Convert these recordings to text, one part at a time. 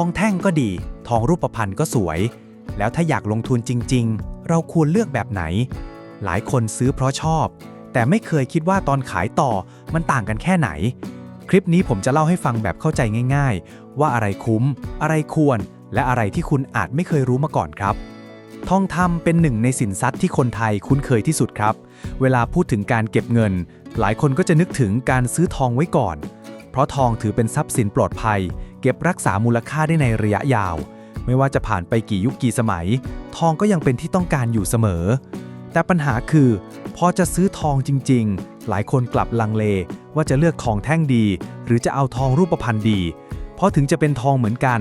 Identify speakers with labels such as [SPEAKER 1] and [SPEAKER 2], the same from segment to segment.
[SPEAKER 1] องแท่งก็ดี ทองรูปพรรณก็สวย แล้วถ้าอยากลงทุนจริง ๆ เราควรเลือกแบบไหน หลายคนซื้อเพราะชอบ แต่ไม่เคยคิดว่าตอนขายต่อมันต่างกันแค่ไหน คลิปนี้ผมจะเล่าให้ฟังแบบเข้าใจง่าย ๆ ว่าอะไรคุ้ม อะไรควร และอะไรที่คุณอาจไม่เคยรู้มาก่อนครับทองคำเป็นหนึ่งในสินทรัพย์ที่คนไทยคุ้นเคยที่สุดครับ เวลาพูดถึงการเก็บเงิน หลายคนก็จะนึกถึงการซื้อทองไว้ก่อน เพราะทองถือเป็นทรัพย์สินปลอดภัย ก็บรักษามูลค่าได้ในระยะยาว ไม่ว่าจะผ่านไปกี่ยุคกี่สมัย ทองก็ยังเป็นที่ต้องการอยู่เสมอ แต่ปัญหาคือพอจะซื้อทองจริง ๆ หลายคนกลับลังเล ว่าจะเลือกทองแท่งดี หรือจะเอาทองรูปพรรณดี เพราะถึงจะเป็นทองเหมือนกัน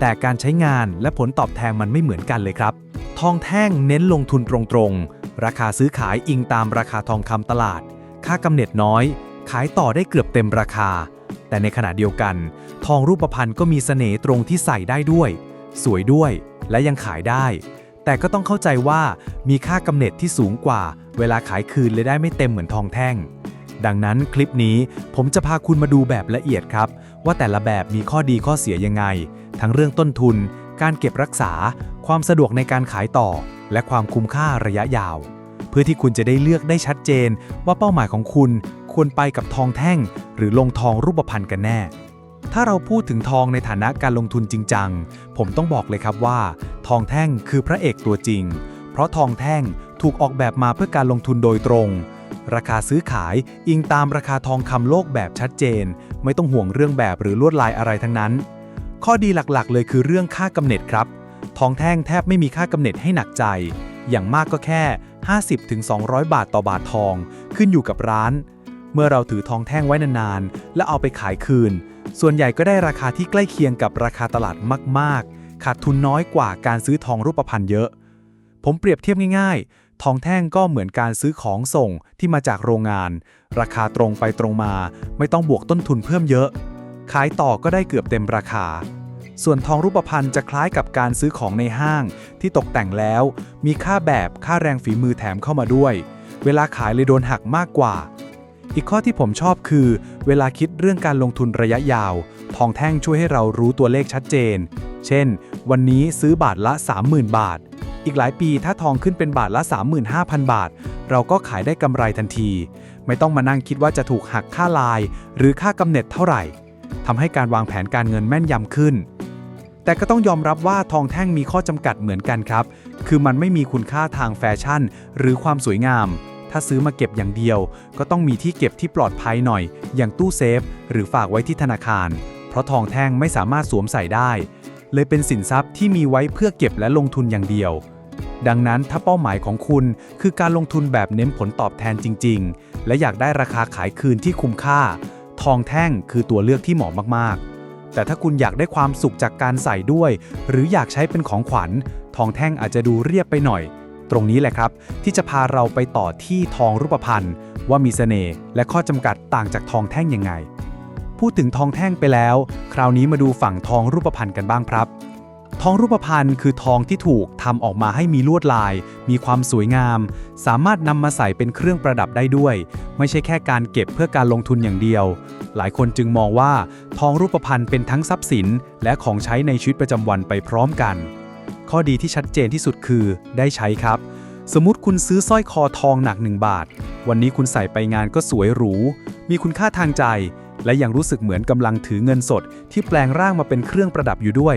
[SPEAKER 1] แต่การใช้งานและผลตอบแทนมันไม่เหมือนกันเลยครับ ทองแท่งเน้นลงทุนตรงๆ ราคาซื้อขายอิงตามราคาทองคำตลาด ค่ากำเนิดน้อย ขายต่อได้เกือบเต็มราคา แต่ในขณะเดียวกัน ทองรูปพรรณก็มีเสน่ห์ตรงที่ใส่ได้ด้วย สวยด้วย และยังขายได้ แต่ก็ต้องเข้าใจว่ามีค่ากำเนิดที่สูงกว่า เวลาขายคืนเลยได้ไม่เต็มเหมือนทองแท่ง ดังนั้นคลิปนี้ผมจะพาคุณมาดูแบบละเอียดครับ ว่าแต่ละแบบมีข้อดีข้อเสียยังไง ทั้งเรื่องต้นทุน การเก็บรักษา ความสะดวกในการขายต่อ และความคุ้มค่าระยะยาว เพื่อที่คุณจะได้เลือกได้ชัดเจน ว่าเป้าหมายของคุณควรไปกับทองแท่ง หรือลงทองรูปพรรณกันแน่ ถ้าเราพูดถึงทองในฐานะการลงทุนจริงจัง ผมต้องบอกเลยครับว่า ทองแท่งคือพระเอกตัวจริง เพราะทองแท่งถูกออกแบบมาเพื่อการลงทุนโดยตรง ราคาซื้อขายอิงตามราคาทองคำโลกแบบชัดเจน ไม่ต้องห่วงเรื่องแบบหรือลวดลายอะไรทั้งนั้น ข้อดีหลักๆ เลยคือเรื่องค่ากำเนิดครับ ทองแท่งแทบไม่มีค่ากำเนิดให้หนักใจ อย่างมากก็แค่ 50-200 บาทต่อบาททอง ขึ้นอยู่กับร้าน เมื่อเราถือทองแท่งไว้นานๆ แล้วเอาไปขายคืน ส่วนใหญ่ก็ได้ราคาที่ใกล้เคียงกับราคาตลาดมากๆ ขาดทุนน้อยกว่าการซื้อทองรูปพรรณเยอะ ผมเปรียบเทียบง่ายๆ ทองแท่งก็เหมือนการซื้อของส่งที่มาจากโรงงาน ราคาตรงไปตรงมา ไม่ต้องบวกต้นทุนเพิ่มเยอะ ขายต่อก็ได้เกือบเต็มราคาส่วนทองรูปพรรณจะคล้ายกับการซื้อของในห้าง ที่ตกแต่งแล้ว มีค่าแบบค่าแรงฝีมือแถมเข้ามาด้วย เวลาขายเลยโดนหักมากกว่า อีกข้อที่ผมชอบคือ เวลาคิดเรื่องการลงทุนระยะยาว ทองแท่งช่วยให้เรารู้ตัวเลขชัดเจน เช่น วันนี้ซื้อบาทละ 30,000 บาท อีกหลายปีถ้าทองขึ้นเป็นบาทละ 35,000 บาท เราก็ขายได้กำไรทันที ไม่ต้องมานั่งคิดว่าจะถูกหักค่าลาย หรือค่ากำเนิดเท่าไหร่ทำให้การวางแผนการเงินแม่นยำขึ้น แต่ก็ต้องยอมรับว่าทองแท่งมีข้อจำกัดเหมือนกันครับ คือมันไม่มีคุณค่าทางแฟชั่น หรือความสวยงาม ถ้าซื้อมาเก็บอย่างเดียว ก็ต้องมีที่เก็บที่ปลอดภัยหน่อย อย่างตู้เซฟ หรือฝากไว้ที่ธนาคาร เพราะทองแท่งไม่สามารถสวมใส่ได้ เลยเป็นสินทรัพย์ที่มีไว้เพื่อเก็บและลงทุนอย่างเดียว ดังนั้นถ้าเป้าหมายของคุณคือการลงทุนแบบเน้นผลตอบแทนจริง ๆ และอยากได้ราคาขายคืนที่คุ้มค่า ทองแท่งคือตัวเลือกที่เหมาะมากๆแต่ถ้าคุณอยากได้ความสุขจากการใส่ด้วย หรืออยากใช้เป็นของขวัญ ทองแท่งอาจจะดูเรียบไปหน่อย ตรงนี้แหละครับ ที่จะพาเราไปต่อที่ทองรูปพรรณว่ามีเสน่ห์และข้อจำกัดต่างจากทองแท่งยังไง พูดถึงทองแท่งไปแล้ว คราวนี้มาดูฝั่งทองรูปพรรณกันบ้างครับ ทองรูปพรรณคือทองที่ถูกทำออกมาให้มีลวดลาย มีความสวยงาม สามารถนำมาใส่เป็นเครื่องประดับได้ด้วย ไม่ใช่แค่การเก็บเพื่อการลงทุนอย่างเดียว หลายคนจึงมองว่า ทองรูปพรรณเป็นทั้งทรัพย์สิน และของใช้ในชีวิตประจำวันไปพร้อมกัน ข้อดีที่ชัดเจนที่สุดคือ ได้ใช้ครับ สมมติคุณซื้อสร้อยคอทองหนัก 1 บาท วันนี้คุณใส่ไปงานก็สวยหรู มีคุณค่าทางใจ และยังรู้สึกเหมือนกำลังถือเงินสด ที่แปลงร่างมาเป็นเครื่องประดับอยู่ด้วย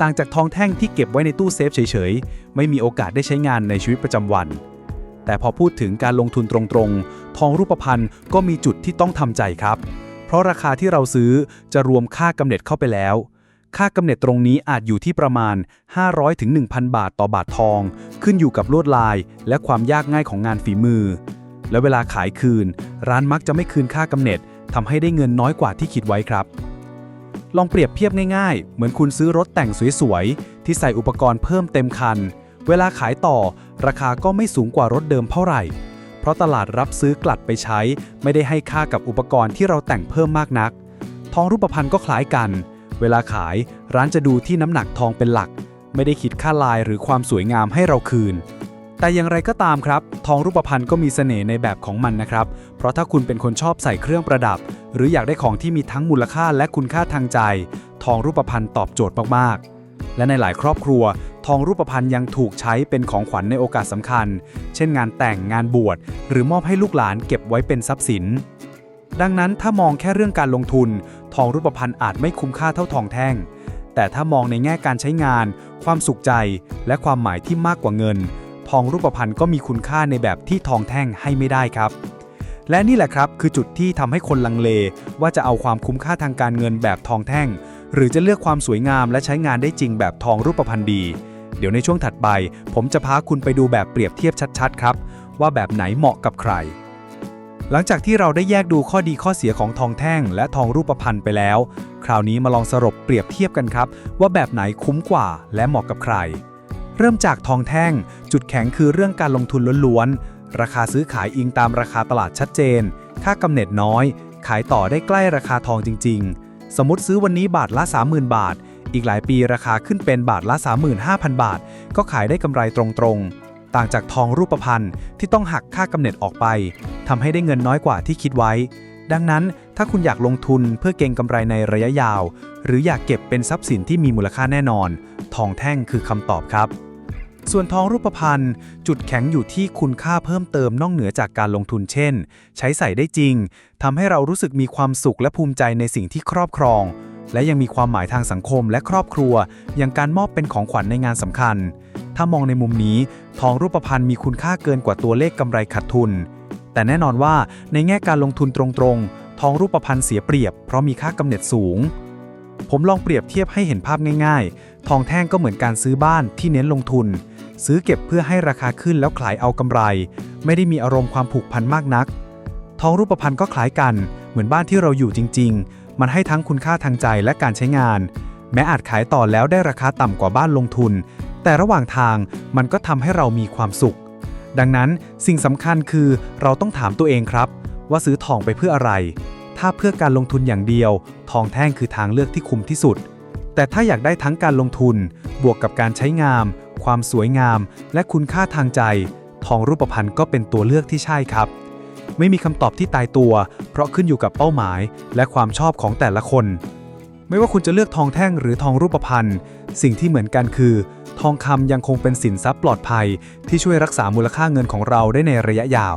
[SPEAKER 1] ต่างจากทองแท่งที่เก็บไว้ในตู้เซฟเฉยๆ ไม่มีโอกาสได้ใช้งานในชีวิตประจำวัน แต่พอพูดถึงการลงทุนตรงๆ ทองรูปพรรณก็มีจุดที่ต้องทำใจครับ เพราะราคาที่เราซื้อจะรวมค่ากำเนิดเข้าไปแล้ว ค่ากำเนิดตรงนี้อาจอยู่ที่ประมาณ 500-1,000ถึง1,000 บาทต่อบาททอง ขึ้นอยู่กับลวดลาย และความยากง่ายของงานฝีมือ และเวลาขายคืน ร้านมักจะไม่คืนค่ากำเนิดทำให้ได้เงินน้อยกว่าที่คิดไว้ครับ ลองเปรียบเทียบง่ายๆ เหมือนคุณซื้อรถแต่งสวยๆ ที่ใส่อุปกรณ์เพิ่มเต็มคัน เวลาขายต่อ ราคาก็ไม่สูงกว่ารถเดิมเท่าไหร่ เพราะตลาดรับซื้อกลัดไปใช้ ไม่ได้ให้ค่ากับอุปกรณ์ที่เราแต่งเพิ่มมากนัก ทองรูปพรรณก็คล้ายกัน เวลาขายร้านจะดูที่น้ำหนักทองเป็นหลัก ไม่ได้คิดค่าลายหรือความสวยงามให้เราคืน แต่อย่างไรก็ตามครับ ทองรูปพรรณก็มีเสน่ห์ในแบบของมันนะครับ เพราะถ้าคุณเป็นคนชอบใส่เครื่องประดับ หรืออยากได้ของที่มีทั้งมูลค่าและคุณค่าทางใจ
[SPEAKER 2] ทองรูปพรรณตอบโจทย์มากๆ และในหลายครอบครัว ทองรูปพรรณยังถูกใช้เป็นของขวัญในโอกาสสำคัญ เช่น งานแต่งงานบวชหรือมอบให้ลูกหลานเก็บไว้เป็นทรัพย์สินดังนั้นถ้ามองแค่เรื่องการลงทุน ทองรูปพรรณอาจไม่คุ้มค่าเท่าทองแท่ง แต่ถ้ามองในแง่การใช้งาน ความสุขใจ และความหมายที่มากกว่าเงิน ทองรูปพรรณก็มีคุณค่าในแบบที่ทองแท่งให้ไม่ได้ครับ และนี่แหละครับคือจุดที่ทำให้คนลังเล ว่าจะเอาความคุ้มค่าทางการเงินแบบทองแท่ง หรือจะเลือกความสวยงามและใช้งานได้จริงแบบทองรูปพรรณดี เดี๋ยวในช่วงถัดไป ผมจะพาคุณไปดูแบบเปรียบเทียบชัดๆ ครับ ว่าแบบไหนเหมาะกับใคร หลังจากที่เราได้แยกดูข้อดีข้อเสียของทองแท่ง และทองรูปพรรณไปแล้ว คราวนี้มาลองสรุปเปรียบเทียบกันครับ ว่าแบบไหนคุ้มกว่าและเหมาะกับใคร เริ่มจากทองแท่ง จุดแข็งคือเรื่องการลงทุนล้วนๆ ราคาซื้อขายอิงตามราคาตลาดชัดเจน ค่ากำเนิดน้อย ขายต่อได้ใกล้ราคาทองจริง ๆ สมมติซื้อวันนี้บาทละ 30,000 บาท อีกหลายปีราคาขึ้นเป็นบาทละ 35,000 บาท ก็ขายได้กำไรตรงๆ ต่างจากทองรูปพรรณที่ต้องหักค่ากำเนิดออกไปทำให้ได้เงินน้อยกว่าที่คิดไว้ ดังนั้นถ้าคุณอยากลงทุนเพื่อเก็งกำไรในระยะยาว หรืออยากเก็บเป็นทรัพย์สินที่มีมูลค่าแน่นอน ทองแท่งคือคำตอบครับส่วนทองรูปพรรณจุดแข็งอยู่ที่คุณค่าเพิ่มเติมนอกเหนือจากการลงทุนเช่น ใช้ใส่ได้จริงทำให้เรารู้สึกมีความสุขและภูมิใจในสิ่งที่ครอบครอง และยังมีความหมายทางสังคมและครอบครัว อย่างการมอบเป็นของขวัญในงานสำคัญ ถ้ามองในมุมนี้ ทองรูปพรรณมีคุณค่าเกินกว่าตัวเลขกำไรขาดทุน แต่แน่นอนว่าในแง่การลงทุนตรงๆ ทองรูปพรรณเสียเปรียบ เพราะมีค่ากำเนิดสูง ผมลองเปรียบเทียบให้เห็นภาพง่าย ๆ ทองแท่งก็เหมือนการซื้อบ้านที่เน้นลงทุน ซื้อเก็บเพื่อให้ราคาขึ้นแล้วขายเอากำไร ไม่ได้มีอารมณ์ความผูกพันมากนัก ทองรูปพรรณก็คล้ายกัน เหมือนบ้านที่เราอยู่จริง ๆ มันให้ทั้งคุณค่าทางใจและการใช้งานแม้อาจขายต่อแล้วได้ราคาต่ำกว่าบ้านลงทุน แต่ระหว่างทางมันก็ทำให้เรามีความสุข ดังนั้นสิ่งสำคัญคือเราต้องถามตัวเองครับ ว่าซื้อทองไปเพื่ออะไร ถ้าเพื่อการลงทุนอย่างเดียว ทองแท่งคือทางเลือกที่คุ้มที่สุด แต่ถ้าอยากได้ทั้งการลงทุน บวกกับการใช้งาม ความสวยงาม และคุณค่าทางใจ ทองรูปพรรณก็เป็นตัวเลือกที่ใช่ครับ ไม่มีคำตอบที่ตายตัว เพราะขึ้นอยู่กับเป้าหมาย และความชอบของแต่ละคน ไม่ว่าคุณจะเลือกทองแท่งหรือทองรูปพรรณสิ่งที่เหมือนกันคือ ทองคำยังคงเป็นสินทรัพย์ปลอดภัย ที่ช่วยรักษามูลค่าเงินของเราได้ในระยะยาว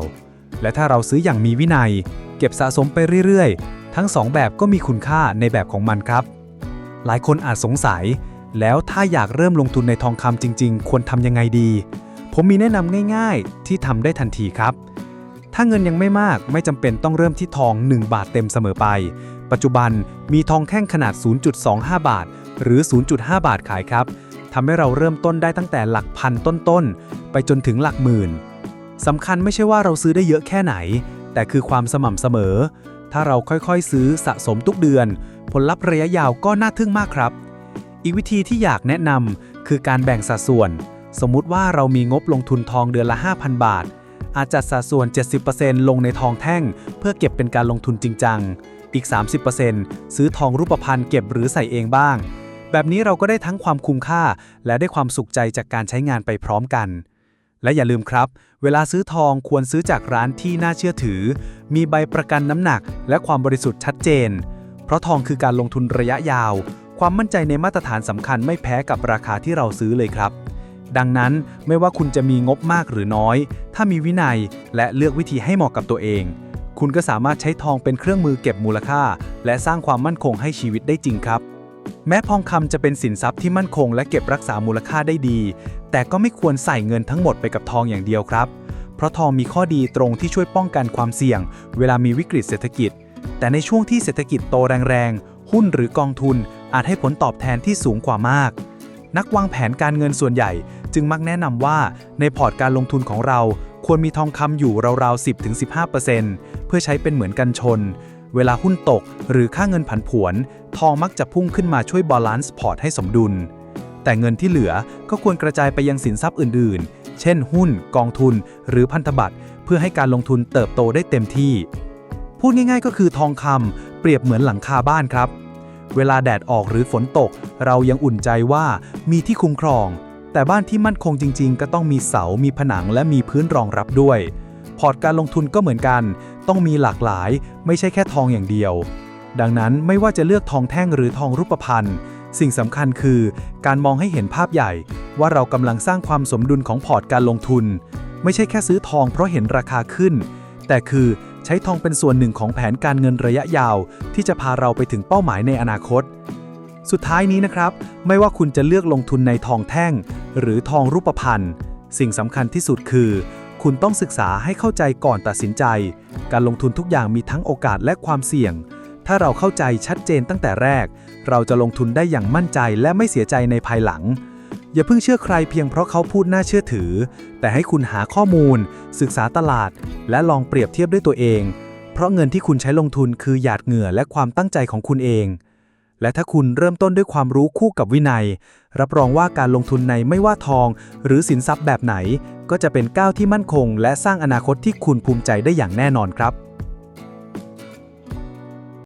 [SPEAKER 2] และถ้าเราซื้ออย่างมีวินัย เก็บสะสมไปเรื่อยๆ ทั้งสองแบบก็มีคุณค่าในแบบของมันครับ หลายคนอาจสงสัย แล้วถ้าอยากเริ่มลงทุนในทองคำจริง ๆ ควรทำยังไงดี ผมมีแนะนำง่าย ๆ ที่ทำได้ทันทีครับ ถ้าเงินยังไม่มากไม่จำเป็นต้องเริ่มที่ทอง 1 บาทเต็มเสมอไป ปัจจุบันมีทองแท่งขนาด 0.25 บาท หรือ 0.5 บาทขายครับ ทำให้เราเริ่มต้นได้ตั้งแต่หลักพันต้นๆ ไปจนถึงหลักหมื่นสำคัญไม่ใช่ว่าเราซื้อได้เยอะแค่ไหน แต่คือความสม่ำเสมอ ถ้าเราค่อยๆซื้อสะสมทุกเดือน ผลลัพธ์ระยะยาวก็น่าทึ่งมากครับ อีกวิธีที่อยากแนะนำคือการแบ่งสัดส่วน สมมุติว่าเรามีงบลงทุนทองเดือนละ 5,000 บาท อาจจัดสัดส่วน 70%ลงในทองแท่ง เพื่อเก็บเป็นการลงทุนจริงจังอีก 30%ซื้อทองรูปพรรณเก็บหรือใส่เองบ้าง แบบนี้เราก็ได้ทั้งความคุ้มค่า และได้ความสุขใจจากการใช้งานไปพร้อมกัน และอย่าลืมครับ เวลาซื้อทองควรซื้อจากร้านที่น่าเชื่อถือ มีใบประกันน้ำหนัก และความบริสุทธิ์ชัดเจน เพราะทองคือการลงทุนระยะยาว ความมั่นใจในมาตรฐานสำคัญไม่แพ้กับราคาที่เราซื้อเลยครับ ดังนั้นไม่ว่าคุณจะมีงบมากหรือน้อย ถ้ามีวินัยและเลือกวิธีให้เหมาะกับตัวเอง คุณก็สามารถใช้ทองเป็นเครื่องมือเก็บมูลค่า และสร้างความมั่นคงให้ชีวิตได้จริงครับ แม้ทองคำจะเป็นสินทรัพย์ที่มั่นคงและเก็บรักษามูลค่าได้ดี แต่ก็ไม่ควรใส่เงินทั้งหมดไปกับทองอย่างเดียวครับ เพราะทองมีข้อดีตรงที่ช่วยป้องกันความเสี่ยง เวลามีวิกฤตเศรษฐกิจ แต่ในช่วงที่เศรษฐกิจโตแรงๆ หุ้นหรือกองทุนอาจให้ผลตอบแทนที่สูงกว่ามาก นักวางแผนการเงินส่วนใหญ่ จึงมักแนะนำว่าในพอร์ตการลงทุนของเรา ควรมีทองคำอยู่ราวๆ 10-15%เพื่อใช้เป็นเหมือนกันชน เวลาหุ้นตกหรือค่าเงินผันผวน ทองมักจะพุ่งขึ้นมาช่วยบาลานซ์พอร์ตให้สมดุล แต่เงินที่เหลือก็ควรกระจายไปยังสินทรัพย์อื่น ๆ เช่น หุ้น กองทุน หรือพันธบัตรเพื่อให้การลงทุนเติบโตได้เต็มที่ พูดง่าย ๆ ก็คือทองคำเปรียบเหมือนหลังคาบ้านครับ เวลาแดดออกหรือฝนตก เรายังอุ่นใจว่ามีที่คุ้มครอง แต่บ้านที่มั่นคงจริง ๆ ก็ต้องมีเสา มีผนังและมีพื้นรองรับด้วยพอร์ตการลงทุนก็เหมือนกัน ต้องมีหลากหลายไม่ใช่แค่ทองอย่างเดียว ดังนั้นไม่ว่าจะเลือกทองแท่งหรือทองรูปพรรณสิ่งสำคัญคือ การมองให้เห็นภาพใหญ่ ว่าเรากำลังสร้างความสมดุลของพอร์ตการลงทุน ไม่ใช่แค่ซื้อทองเพราะเห็นราคาขึ้น แต่คือใช้ทองเป็นส่วนหนึ่งของแผนการเงินระยะยาว ที่จะพาเราไปถึงเป้าหมายในอนาคต สุดท้ายนี้นะครับ ไม่ว่าคุณจะเลือกลงทุนในทองแท่ง หรือทองรูปพรรณสิ่งสำคัญที่สุดคือ คุณต้องศึกษาให้เข้าใจก่อนตัดสินใจ การลงทุนทุกอย่างมีทั้งโอกาสและความเสี่ยง ถ้าเราเข้าใจชัดเจนตั้งแต่แรก เราจะลงทุนได้อย่างมั่นใจและไม่เสียใจในภายหลัง อย่าเพิ่งเชื่อใครเพียงเพราะเขาพูดน่าเชื่อถือ แต่ให้คุณหาข้อมูล ศึกษาตลาด และลองเปรียบเทียบด้วยตัวเอง เพราะเงินที่คุณใช้ลงทุนคือหยาดเหงื่อและความตั้งใจของคุณเอง และถ้าคุณเริ่มต้นด้วยความรู้คู่กับวินัย รับรองว่าการลงทุนในไม่ว่าทอง หรือสินทรัพย์แบบไหน ก็จะเป็นก้าวที่มั่นคง และสร้างอนาคตที่คุณภูมิใจได้อย่างแน่นอนครับ